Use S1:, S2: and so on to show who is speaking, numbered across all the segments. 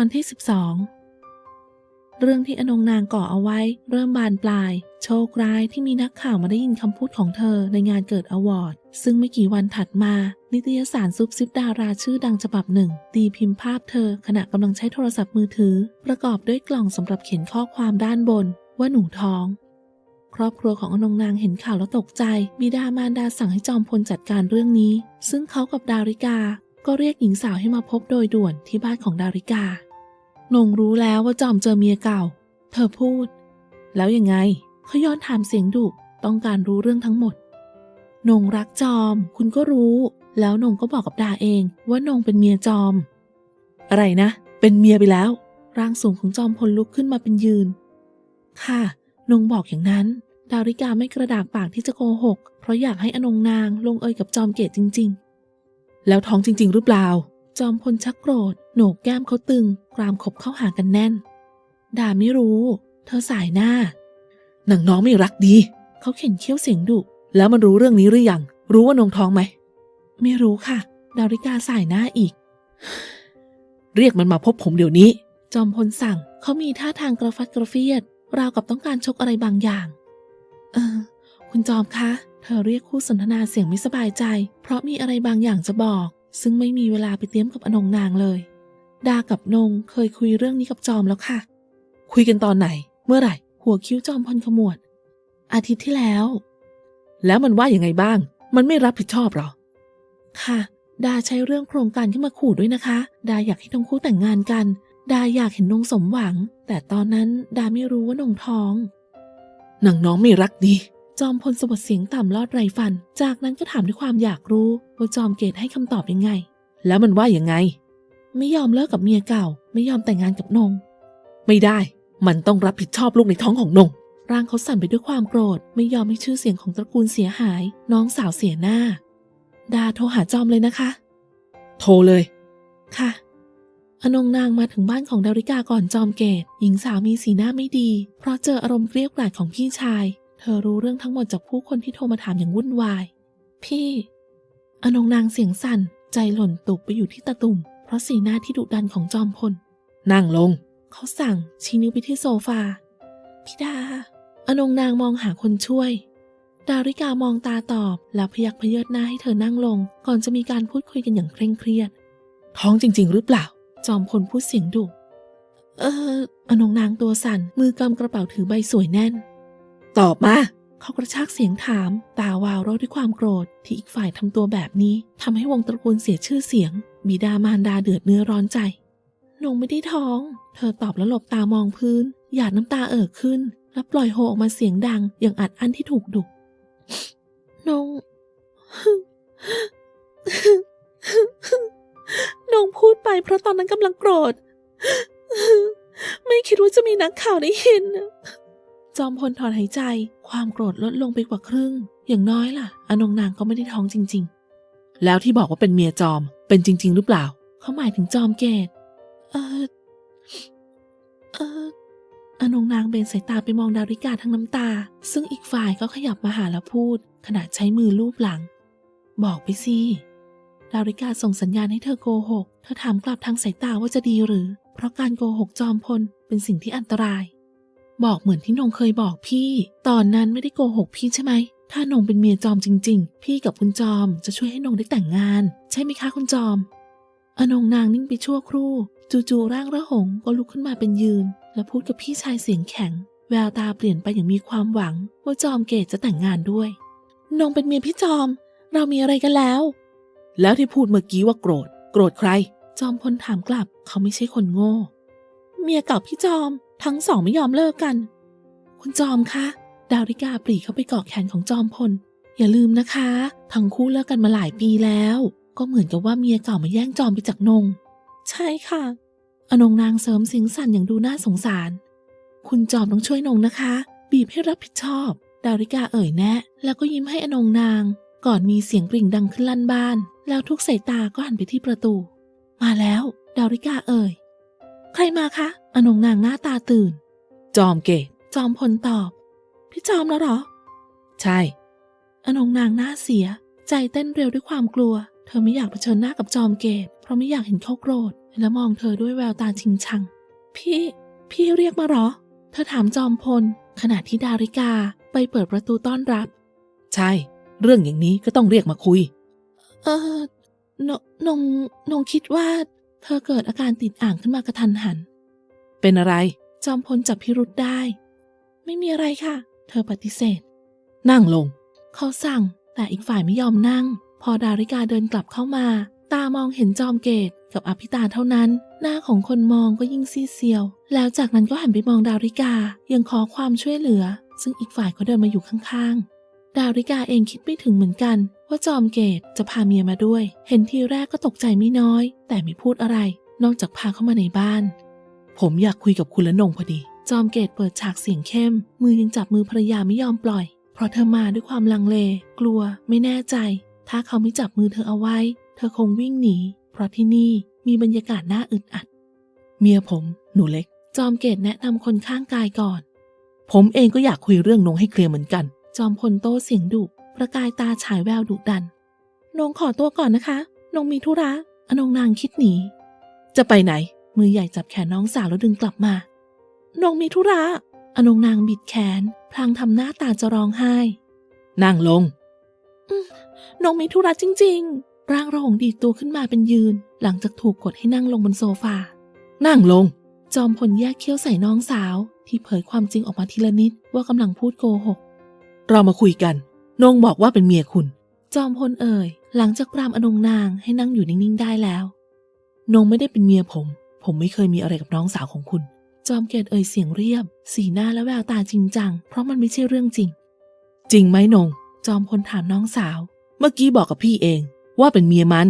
S1: อนที่ 12 เรื่องที่อนงนางก่อเอาไว้ เริ่มบานปลาย โชคร้ายที่มีนักข่าวมาได้ยินคำพูดของเธอในงานเกิดอวอร์ด ซึ่งไม่กี่วันถัดมา นิตยสารซุปซิปดาราชื่อดังฉบับหนึ่ง ตีพิมพ์ภาพเธอขณะกำลังใช้โทรศัพท์มือถือ ประกอบด้วยกล่องสำหรับเขียนข้อความด้านบน ว่าหนูท้อง ครอบครัวของอนงนางเห็นข่าวแล้วตกใจ บิดามารดาสั่งให้จอมพลจัดการเรื่องนี้ ซึ่งเขากับดาริกาก็เรียกหญิงสาวให้มาพบโดยด่วนที่บ้านของดาริกา นงรู้แล้วว่าจอมเจอเมียเก่า เธอพูด แล้วยังไงเขาย้อนถามเสียงดุต้องการรู้เรื่องทั้งหมด นงรักจอม คุณก็รู้ แล้วนงก็บอกกับดาเองว่านงเป็นเมียจอม อะไรนะ เป็นเมียไปแล้ว ร่างสูงของจอมพลลุกขึ้นมาเป็นยืน ค่ะ นงบอกอย่างนั้น ดาริกาไม่กระดากปากที่จะโกหก เพราะอยากให้อนงนางลงเอยกับจอมเกตจริง ๆ แล้วท้องจริง ๆ หรือเปล่า จอมพลชักโกรธ โหนกแก้มเขาตึง กรามขบเข้าหากันแน่นดาไม่รู้ เธอสายหน้า หนังน้องไม่รักดี เขาเข็นเคี้ยวเสียงดุ แล้วมันรู้เรื่องนี้หรือยัง รู้ว่านงท้องไหม ไม่รู้ค่ะ ดาริกาสายหน้าอีก เรียกมันมาพบผมเดี๋ยวนี้ จอมพลสั่ง เขามีท่าทางกระฟัดกระเฟียด ราวกับต้องการชกอะไรบางอย่าง เออ คุณจอมคะ เธอเรียกคู่สนทนาเสียงไม่สบายใจ เพราะมีอะไรบางอย่างจะบอก ซึ่งไม่มีเวลาไปเตรียมกับอนงนางเลย ดากับนงเคยคุยเรื่องนี้กับจอมแล้วค่ะ คุยกันตอนไหน เมื่อไหร่ หัวคิ้วจอมพลขมวด อาทิตย์ที่แล้ว แล้วมันว่าอย่างไงบ้าง มันไม่รับผิดชอบหรอ ค่ะ ดาใช้เรื่องโครงการขึ้นมาขู่ด้วยนะคะ ดาอยากให้ทั้งคู่แต่งงานกัน ดาอยากเห็นนงสมหวัง แต่ตอนนั้นดาไม่รู้ว่านงท้องนังน้องไม่รักดี จอมพลสะบัดเสียงต่ำลอดไรฟัน จากนั้นก็ถามด้วยความอยากรู้ว่าจอมเกตให้คำตอบยังไง แล้วมันว่ายังไง ไม่ยอมเลิกกับเมียเก่า ไม่ยอมแต่งงานกับนง ไม่ได้ มันต้องรับผิดชอบลูกในท้องของนง ร่างเขาสั่นไปด้วยความโกรธ ไม่ยอมให้ชื่อเสียงของตระกูลเสียหาย น้องสาวเสียหน้า ดาโทรหาจอมเลยนะคะ โทรเลย ค่ะ อนงนางมาถึงบ้านของดาริกาก่อนจอมเกต หญิงสาวมีสีหน้าไม่ดี เพราะเจออารมณ์เกลียวกราดของพี่ชาย เธอรู้เรื่องทั้งหมดจากผู้คนที่โทรมาถามอย่างวุ่นวาย พี่ อนงนางเสียงสั่นใจหล่นตุบไปอยู่ที่ตาตุ่ม เพราะสีหน้าที่ดุดันของจอมพล นั่งลง เขาสั่งชี้นิ้วไปที่โซฟา พี่ดา อนงนางมองหาคนช่วย ดาริกามองตาตอบ แล้วพยักพเยิดหน้าให้เธอนั่งลง ก่อนจะมีการพูดคุยกันอย่างเคร่งเครียด ท้องจริง ๆ หรือเปล่า จอมพลพูดเสียงดุ เออ อนงนางตัวสั่น มือกำกระเป๋าถือใบสวยแน่น ตอบมาเขากระชากเสียงถาม ตาวาวราะด้วยความโกรธที่อีกฝ่ายทำตัวแบบนี้ทำให้วงตระกูลเสียชื่อเสียง บิดามารดาเดือดเนื้อร้อนใจนงไม่ได้ท้อง เธอตอบแล้วหลบตามองพื้น หยาดน้ำตาเอ่อขึ้น แล้วปล่อยโฮออกมาเสียงดัง อย่างอัดอั้นที่ถูกดุนงนงพูดไปเพราะตอนนั้นกำลังโกรธ ไม่คิดว่าจะมีนักข่าวได้ยิน จอมพลถอนหายใจ ความโกรธลดลงไปกว่าครึ่ง อย่างน้อยล่ะ อนงนางก็ไม่ได้ท้องจริง ๆ แล้วที่บอกว่าเป็นเมียจอม เป็นจริง ๆ หรือเปล่า เขาหมายถึงจอมเกตเออเอออนงนางเบนสายตาไปมองดาริกาทั้งน้ำตา ซึ่งอีกฝ่ายก็ขยับมาหาแล้วพูด ขณะใช้มือลูบหลัง บอกไปสิดาริกาส่งสัญญาณให้เธอโกหก เธอถามกลับทางสายตาว่าจะดีหรือ เพราะการโกหกจอมพลเป็นสิ่งที่อันตราย บอกเหมือนที่นงเคยบอกพี่ ตอนนั้นไม่ได้โกหกพี่ใช่ไหม ถ้านงเป็นเมียจอมจริง ๆ พี่กับคุณจอมจะช่วยให้นงได้แต่งงาน ใช่ไหมคะคุณจอม อนงนางนิ่งไปชั่วครู่ จู่ๆร่างระหงก็ลุกขึ้นมาเป็นยืน และพูดกับพี่ชายเสียงแข็ง แววตาเปลี่ยนไปอย่างมีความหวัง ว่าจอมเกตจะแต่งงานด้วย นงเป็นเมียพี่จอม เรามีอะไรกันแล้ว แล้วที่พูดเมื่อกี้ว่าโกรธ โกรธใคร จอมพลถามกลับ เขาไม่ใช่คนโง่ เมียเก่าพี่จอม ทั้งสองไม่ยอมเลิกกัน คุณจอมคะดาริกาปรีเข้าไปเกาะแขนของจอมพล อย่าลืมนะคะ ทั้งคู่เลิกกันมาหลายปีแล้ว ก็เหมือนกับว่าเมียเก่ามาแย่งจอมไปจากนง ใช่ค่ะ อนงนางเสริมสียงสันอย่างดูน่าสงสาร คุณจอมต้องช่วยนงนะคะ บีบให้รับผิดชอบ ดาริกาเอ่ยแนะ แล้วก็ยิ้มให้อนงนาง ก่อนมีเสียงกริ่งดังขึ้นลั่นบ้าน แล้วทุกสายตาก็หันไปที่ประตู มาแล้ว ดาริกาเอ่ย ใครมาคะ อนงนางหน้าตาตื่น จอมเกตจอมพลตอบ พี่จอมแล้วเหรอ ใช่ อนงนางหน้าเสีย ใจเต้นเร็วด้วยความกลัว เธอไม่อยากเผชิญหน้ากับจอมเกตเพราะไม่อยากเห็นเขาโกรธ และมองเธอด้วยแววตาชิงชัง พี่ พี่เรียกมาเหรอ เธอถามจอมพล ขณะที่ดาริกาไปเปิดประตูต้อนรับ
S2: ใช่ เรื่องอย่างนี้ก็ต้องเรียกมาคุย
S1: เออนนงนงคิดว่า เธอเกิดอาการติดอ่างขึ้นมากระทันหัน
S2: เป็นอะไร
S1: จอมพลจับพิรุษได้ ไม่มีอะไรค่ะ เธอปฏิเสธ
S2: นั่งลง
S1: เขาสั่ง แต่อีกฝ่ายไม่ยอมนั่ง พอดาริกาเดินกลับเข้ามา ตามองเห็นจอมเกตกับอภิตาเท่านั้น หน้าของคนมองก็ยิ่งซีเซียว แล้วจากนั้นก็หันไปมองดาริกา ยังขอความช่วยเหลือ ซึ่งอีกฝ่ายก็เดินมาอยู่ข้างๆ ดาริกาเองคิดไม่ถึงเหมือนกัน ว่าจอมเกตจะพาเมียมาด้วย เห็นทีแรกก็ตกใจไม่น้อย แต่ไม่พูดอะไร นอกจากพาเข้ามาในบ้าน
S2: ผมอยากคุยกับคุณและนงพอดี
S1: จอมเกตเปิดฉากเสียงเข้ม มือยังจับมือภรรยาไม่ยอมปล่อย เพราะเธอมาด้วยความลังเล กลัว ไม่แน่ใจ ถ้าเขาไม่จับมือเธอเอาไว้ เธอคงวิ่งหนี เพราะที่นี่มีบรรยากาศน่าอึดอัด
S2: เมียผม หนูเล็ก
S1: จอมเกตแนะนำคนข้างกายก่อน
S2: ผมเองก็อยากคุยเรื่องนงให้เคลียร์เหมือนกัน
S1: จอมพลโตเสียงดุประกายตาฉายแววดุดัน นงขอตัวก่อนนะคะ นงมีธุระ อนงนางคิดหนี
S2: จะไปไหน
S1: มือใหญ่จับแขนน้องสาวแล้วดึงกลับมา นงมีธุระ อนงนางบิดแขน พลางทำหน้าตาจะร้องไห้
S2: นั่งลง
S1: นงมีธุระจริง ๆ ร่างระหงดีดตัวขึ้นมาเป็นยืน หลังจากถูกกดให้นั่งลงบนโซฟา
S2: นั่งลง
S1: จอมพลแยกเขี้ยวใส่น้องสาว ที่เผยความจริงออกมาทีละนิดว่ากำลังพูดโกหก
S2: เรามาคุยกัน นงบอกว่าเป็นเมียคุณ
S1: จอมพลเอ่ย หลังจากปรามอนงนางให้นั่งอยู่นิ่งๆได้แล้ว
S2: นงไม่ได้เป็นเมียผม ผมไม่เคยมีอะไรกับน้องสาวของคุณ
S1: จอมเกตเอ่ยเสียงเรียบ สีหน้าและแววตาจริงจัง เพราะมันไม่ใช่เรื่องจริง
S2: จริงไหมนง
S1: จอมพลถามน้องสาว
S2: เมื่อกี้บอกกับพี่เอง ว่าเป็นเมียมัน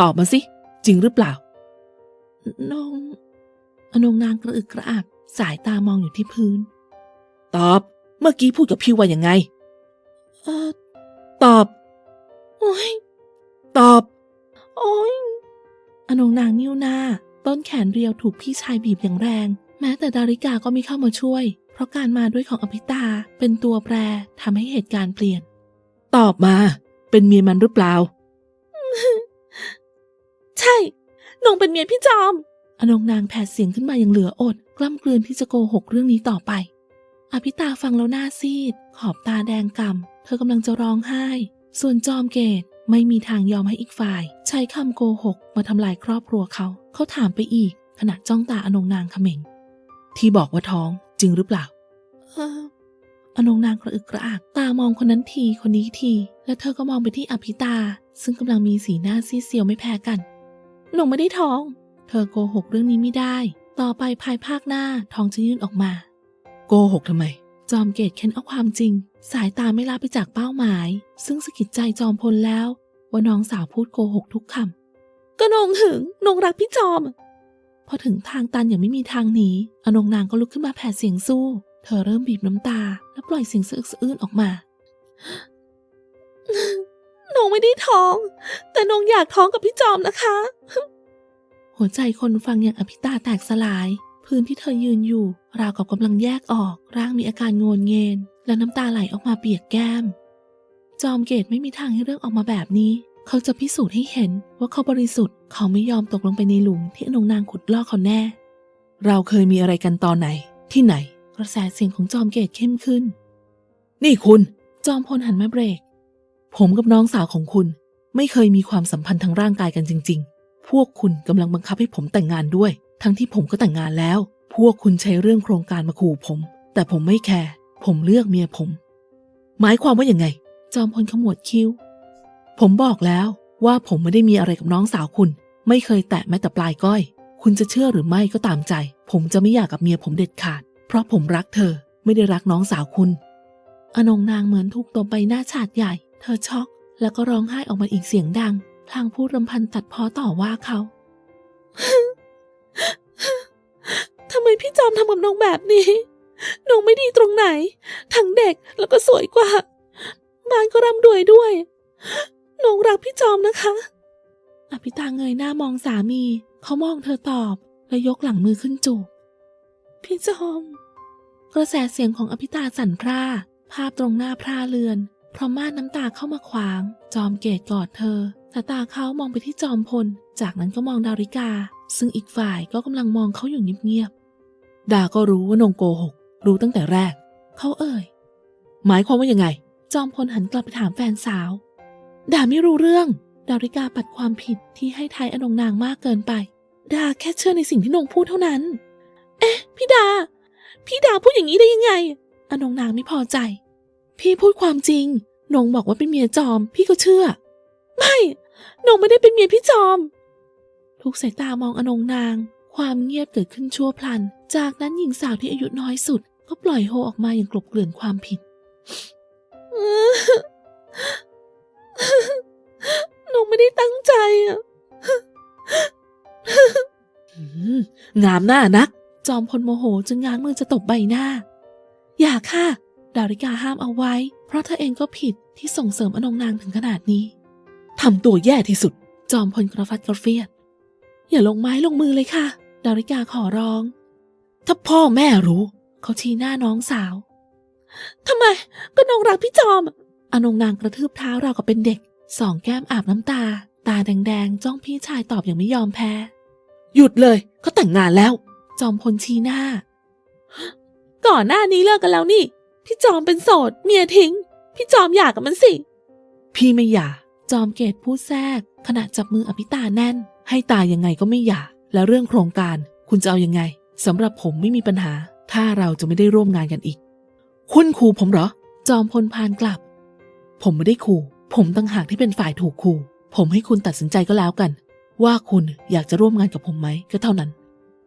S2: ตอบมาสิ จริงหรือเปล่า
S1: นง อนงนางกระอึกกระอัก สายตามองอยู่ที่พื้น
S2: ตอบ เมื่อกี้พูดกับพี่ว่ายังไง
S1: เออ
S2: ตอบ
S1: โอ้ย
S2: ตอบ
S1: โอ้ยอนงนางนิ้วหน้า ต้นแขนเรียวถูกพี่ชายบีบอย่างแรง แม้แต่ดาริกาก็ไม่เข้ามาช่วย เพราะการมาด้วยของอภิตาเป็นตัวแปรทำให้เหตุการณ์เปลี่ยน
S2: ตอบมา เป็นเมียมันหรือเปล่า
S1: ใช่นงเป็นเมียพี่จอม อนงนางแผดเสียงขึ้นมาอย่างเหลืออด กล้ำกลืนที่จะโกหกเรื่องนี้ต่อไป อภิตาฟังแล้วหน้าซีด ขอบตาแดงกำ่ำเธอกำลังจะร้องไห้ ส่วนจอมเกตไม่มีทางยอมให้อีกฝ่าย ใช้คำโกหกมาทำลายครอบครัวเขา เขาถามไปอีก ขณะจ้องตาอนงนางเขม็ง
S2: ที่บอกว่าท้องจริงหรือเปล่า
S1: เอออนงนางกระอึกกระอักตามองคนนั้นทีคนนี้ที และเธอก็มองไปที่อภิตา ซึ่งกำลังมีสีหน้าซีดเซียวไม่แพ้กัน หนูไม่ได้ท้อง เธอโกหกเรื่องนี้ไม่ได้ ต่อไปภายภาคหน้าท้องจะยื่นออกมา
S2: โกหกทำไม
S1: จอมเกตเค้นเอาความจริง สายตาไม่ลาไปจากเป้าหมาย ซึ่งสะกิดใจจอมพลแล้ว ว่าน้องสาวพูดโกหกทุกคำ ก็นงถึงนงรักพี่จอม พอถึงทางตันอย่างไม่มีทางหนีอนงนางก็ลุกขึ้นมาแผ่เสียงสู้ เธอเริ่มบีบน้ำตา และปล่อยเสียงสะอึกสะอื้นออกมานงไม่ได้ท้อง แต่นงอยากท้องกับพี่จอมนะคะ หัวใจคนฟังอย่างอภิตาแตกสลาย พื้นที่เธอยืนอยู่ ราวกับกำลังแยกออก ร่างมีอาการโงนเงน และน้ำตาไหลออกมาเปียกแก้ม จอมเกตไม่มีทางให้เรื่องออกมาแบบนี้ เขาจะพิสูจน์ให้เห็นว่าเขาบริสุทธิ์ เขาไม่ยอมตกลงไปในหลุมที่อนงนางขุดลอกเขาแน่
S2: เราเคยมีอะไรกันตอนไหน ที่ไหน
S1: กระแสเสียงของจอมเกตเข้มขึ้น
S2: นี่คุณ
S1: จอมพลหันมาเบรก
S2: ผมกับน้องสาวของคุณ ไม่เคยมีความสัมพันธ์ทางร่างกายกันจริง ๆ พวกคุณกำลังบังคับให้ผมแต่งงานด้วย ทั้งที่ผมก็แต่งงานแล้ว พวกคุณใช้เรื่องโครงการมาขู่ผม แต่ผมไม่แคร์ ผมเลือกเมียผม หมายความว่าอยังไง
S1: จอมพลขมวดคิ้ว
S2: ผมบอกแล้วว่าผมไม่ได้มีอะไรกับน้องสาวคุณ ไม่เคยแตะแม้แต่ปลายก้อย คุณจะเชื่อหรือไม่ก็ตามใจ ผมจะไม่อยากกับเมียผมเด็ดขาด เพราะผมรักเธอ ไม่ได้รักน้องสาวคุณ
S1: อนงนางเหมือนถูกตบใบหน้าฉาดใหญ่ เธอช็อก แล้วก็ร้องไห้ออกมาอีกเสียงดัง พลางพูดรำพันตัดพ้อต่อว่าเขาทำไมพี่จอมทำกับน้องแบบนี้ น้องไม่ดีตรงไหน ทั้งเด็กแล้วก็สวยกว่าบ้านก็ร่ำรวยด้วย น้องรักพี่จอมนะคะ อภิตาเงยหน้ามองสามี เขามองเธอตอบ และยกหลังมือขึ้นจูบ พี่จอม กระแสเสียงของอภิตาสั่นพร่า ภาพตรงหน้าพร่าเลือน เพราะม่านน้ำตาเข้ามาขวาง จอมเกตกอดเธอสายตาเขามองไปที่จอมพล จากนั้นก็มองดาริกา ซึ่งอีกฝ่ายก็กำลังมองเขาอยู่เงียบ
S2: ดาก็รู้ว่านงโกหก รู้ตั้งแต่แรก
S1: ๆเขาเอ่ย
S2: หมายความว่ายังไง
S1: จอมพลหันกลับไปถามแฟนสาว ดาไม่รู้เรื่อง ดาริกาปัดความผิดที่ให้ทายอนงนางมากเกินไป ดาแค่เชื่อในสิ่งที่นงพูดเท่านั้น เอ๊ะ พี่ดา พี่ดาพูดอย่างนี้ได้ยังไง อนงนางไม่พอใจ พี่พูดความจริง นงบอกว่าเป็นเมียจอม พี่ก็เชื่อ ไม่ นงไม่ได้เป็นเมียพี่จอม ทุกสายตามองอนงนาง ความเงียบเกิดขึ้นชั่วพลัน จากนั้นหญิงสาวที่อายุน้อยสุด ก็ปล่อยโฮออกมาอย่างกลบเกลื่อนความผิด หนูไม่ได้ตั้งใจอะ
S2: งามหน้านัก
S1: จอมพลโมโหจึงง้างมือจะตบใบหน้า อย่าค่ะ ดาริกาห้ามเอาไว้ เพราะเธอเองก็ผิดที่ส่งเสริมอนงนางถึงขนาดนี้
S2: ทำตัวแย่ที่สุด
S1: จอมพลกระฟัดกระเฟียด อย่าลงไม้ลงมือเลยค่ะ ดาริกาขอร้อง
S2: ถ้าพ่อแม่รู้
S1: เขาชี้หน้าน้องสาวทำไม ก็น้องรักพี่จอม อนงนางกระทืบเท้าเรากับเป็นเด็ก สองแก้มอาบน้ำตา ตาแดงๆ จ้องพี่ชายตอบอย่างไม่ยอมแพ้
S2: หยุดเลยเขาแต่งงานแล้ว
S1: จอมพลชี้หน้า ก่อนหน้านี้เลิกกันแล้วนี่ พี่จอมเป็นโสด เมียทิ้ง พี่จอมหย่ากกับมันสิ
S2: พี่ไม่หย่า
S1: จอมเกตพูดแทรก ขณะจับมืออภิตาแน่น
S2: ให้ตายยังไงก็ไม่หย่าแล้วเรื่องโครงการ คุณจะเอายังไงสำหรับผมไม่มีปัญหา ถ้าเราจะไม่ได้ร่วมงานกันอีก คุณขู่ผมเหรอ
S1: จอมพลพานกลับ
S2: ผมไม่ได้ขู่ผมตั้งหากที่เป็นฝ่ายถูกขู่ ผมให้คุณตัดสินใจก็แล้วกัน ว่าคุณอยากจะร่วมงานกับผมไหมก็เท่านั้น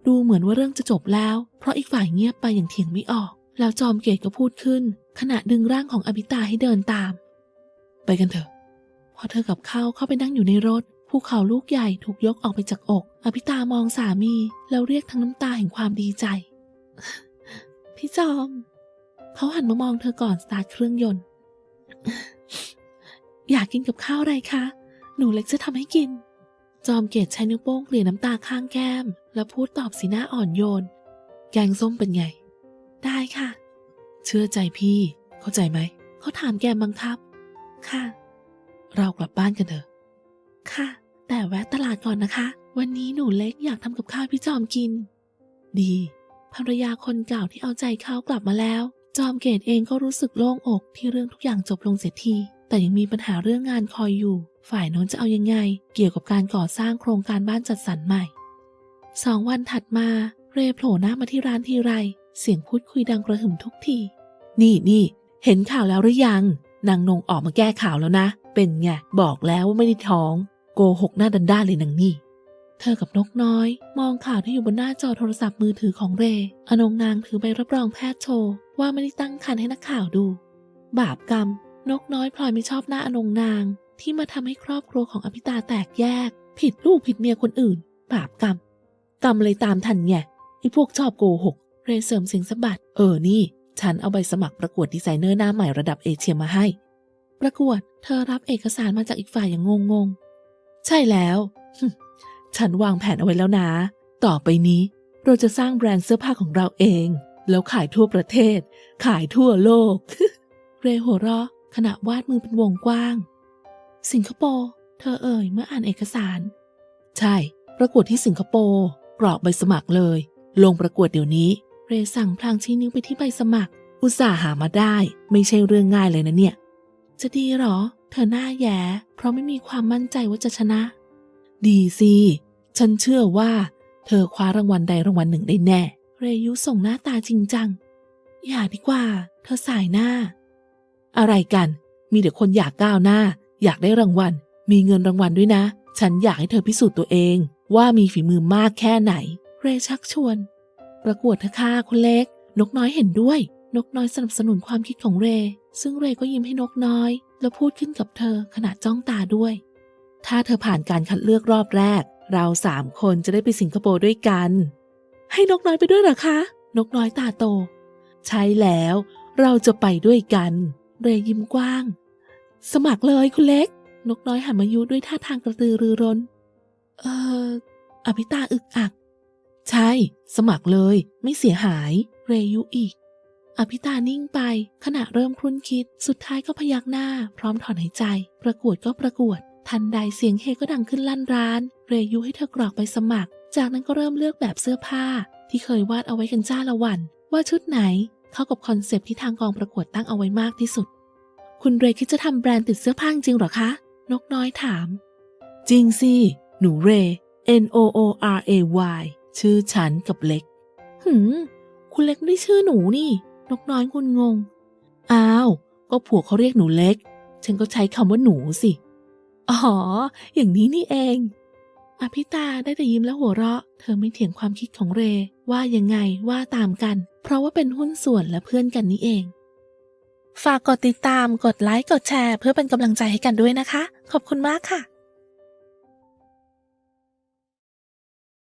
S1: ดูเหมือนว่าเรื่องจะจบแล้ว เพราะอีกฝ่ายเงียบไปอย่างเถียงไม่ออก แล้วจอมเกตก็พูดขึ้น ขณะดึงร่างของอภิตาให้เดินตาม
S2: ไปกันเถอะ
S1: พอเธอกับเขาเข้าไปนั่งอยู่ในรถภูเขาลูกใหญ่ถูกยกออกไปจากอก อภิตามองสามีแล้วเรียกทั้งน้ำตาแห่งความดีใจ พี่จอม เขาหันมามองเธอก่อนสตาร์ทเครื่องยนต์ อยากกินกับข้าวอะไรคะ หนูเล็กจะทำให้กิน จอมเกตใช้นิ้วโป้งเกลี่ยน้ำตาข้างแก้ม แล้วพูดตอบสีหน้าอ่อนโยน
S2: แกงส้มเป็นไง
S1: ได้ค่ะ
S2: เชื่อใจพี่ เข้าใจไหม
S1: เขาถามแกมบังคับ ค่ะ
S2: เรากลับบ้านกันเถอะ
S1: ค่ะ แต่แวะตลาดก่อนนะคะ วันนี้หนูเล็กอยากทำกับข้าวพี่จอมกิน
S2: ดี
S1: ภรรยาคนเก่าที่เอาใจเขากลับมาแล้ว จอมเกตเองก็รู้สึกโล่งอกที่เรื่องทุกอย่างจบลงเสียทีแต่ยังมีปัญหาเรื่องงานคอยอยู่ ฝ่ายโน้นจะเอายังไง เกี่ยวกับการก่อสร้างโครงการบ้านจัดสรรใหม่สองวันถัดมา เรโผล่หน้ามาที่ร้านทีไร เสียงพูดคุยดังกระหึ่มทุกที
S2: นี่นี่เห็นข่าวแล้วหรือยัง นางนงออกมาแก้ข่าวแล้วนะ เป็นไง บอกแล้วว่าไม่ได้ท้อง โกหกหน้าดันด้านเลยนางนี่
S1: เธอกับนกน้อย มองข่าวที่อยู่บนหน้าจอโทรศัพท์มือถือของเร อนงนางถือใบรับรองแพทย์โชว์ ว่าไม่ได้ตั้งครรภ์ให้นักข่าวดู บาปกรรม นกน้อยพลอยไม่ชอบหน้าอนงนาง ที่มาทำให้ครอบครัวของอภิตาแตกแยก ผิดลูกผิดเมียคนอื่น บาปกรรม
S2: กรรมเลยตามทันไงไอ้พวกชอบโกหก
S1: เรเสริมเสียงสะบัด
S2: เออนี่ ฉันเอาใบสมัครประกวดดีไซเนอร์หน้าใหม่ระดับเอเชียมาให้
S1: ประกวด เธอรับเอกสารมาจากอีกฝ่ายอย่างงง
S2: ใช่แล้วฉันวางแผนเอาไว้แล้วนะ ต่อไปนี้ เราจะสร้างแบรนด์เสื้อผ้าของเราเอง แล้วขายทั่วประเทศ ขายทั่วโลก
S1: เรหัวเราะขณะวาดมือเป็นวงกว้าง สิงคโปร์เธอเอ่ยเมื่ออ่านเอกสาร
S2: ใช่ ประกวดที่สิงคโปร์กรอกใบสมัครเลย ลงประกวดเดี๋ยวนี้
S1: เรสั่งพลางชี้นิ้วไปที่ใบสมัคร
S2: อุตส่าห์หามาได้ ไม่ใช่เรื่องง่ายเลยนะเนี่ย
S1: จะดีหรอ เธอหน้าแย่เพราะไม่มีความมั่นใจว่าจะชนะ
S2: ดีสิฉันเชื่อว่า เธอคว้ารางวัลใดรางวัลหนึ่งได้แน่
S1: เรยุส่งหน้าตาจริงจัง อย่าดีกว่า เธอสายหน้า
S2: อะไรกัน มีแต่คนอยากก้าวหน้า อยากได้รางวัล มีเงินรางวัลด้วยนะ ฉันอยากให้เธอพิสูจน์ตัวเอง ว่ามีฝีมือมากแค่ไหน
S1: เรชักชวน ประกวดเธอค่ะคุณเล็ก นกน้อยเห็นด้วย นกน้อยสนับสนุนความคิดของเร ซึ่งเรก็ยิ้มให้นกน้อย แล้วพูดขึ้นกับเธอขณะจ้องตาด้วย
S2: ถ้าเธอผ่านการคัดเลือกรอบแรก เราสามคนจะได้ไปสิงคโปร์ด้วยกัน
S1: ให้นกน้อยไปด้วยหรอคะ นกน้อยตาโต
S2: ใช่แล้ว เราจะไปด้วยกัน
S1: เรยิ้มกว้าง สมัครเลยคุณเล็ก นกน้อยหันมายุด้วยท่าทางกระตือรือร้น เอออภิตาอึกอัก
S2: ใช่ สมัครเลย ไม่เสียหาย
S1: เรยุอีก อภิตานิ่งไป ขณะเริ่มครุ่นคิด สุดท้ายก็พยักหน้า พร้อมถอนหายใจ ประกวดก็ประกวด ทันใดเสียงเฮก็ดังขึ้นลั่นร้าน เรยุให้เธอกรอกไปสมัคร จากนั้นก็เริ่มเลือกแบบเสื้อผ้าที่เคยวาดเอาไว้กันจ้าละวัน ว่าชุดไหนเข้ากับคอนเซปต์ที่ทางกองประกวดตั้งเอาไว้มากที่สุด คุณเรคิดจะทำแบรนด์ติดเสื้อผ้าจริงหรอคะ นกน้อยถาม
S2: จริงสิ หนูเร N O O R A Y ชื่อฉันกับเล็ก
S1: หืม คุณเล็กไม่ได้ชื่อหนูนี่ นกน้อยคุณงง
S2: อ้าว ก็ผัวเขาเรียกหนูเล็ก ฉันก็ใช้คำว่าหนูสิ
S1: อ๋อ อย่างนี้นี่เอง อภิตาได้แต่ยิ้มแล้วหัวเราะ เธอไม่เถียงความคิดของเร ว่ายังไงว่าตามกัน เพราะว่าเป็นหุ้นส่วนและเพื่อนกันนี่เอง ฝากกดติดตาม กดไลค์ กดแชร์ เพื่อเป็นกำลังใจให้กันด้วยนะคะ ขอบคุณมากค่ะ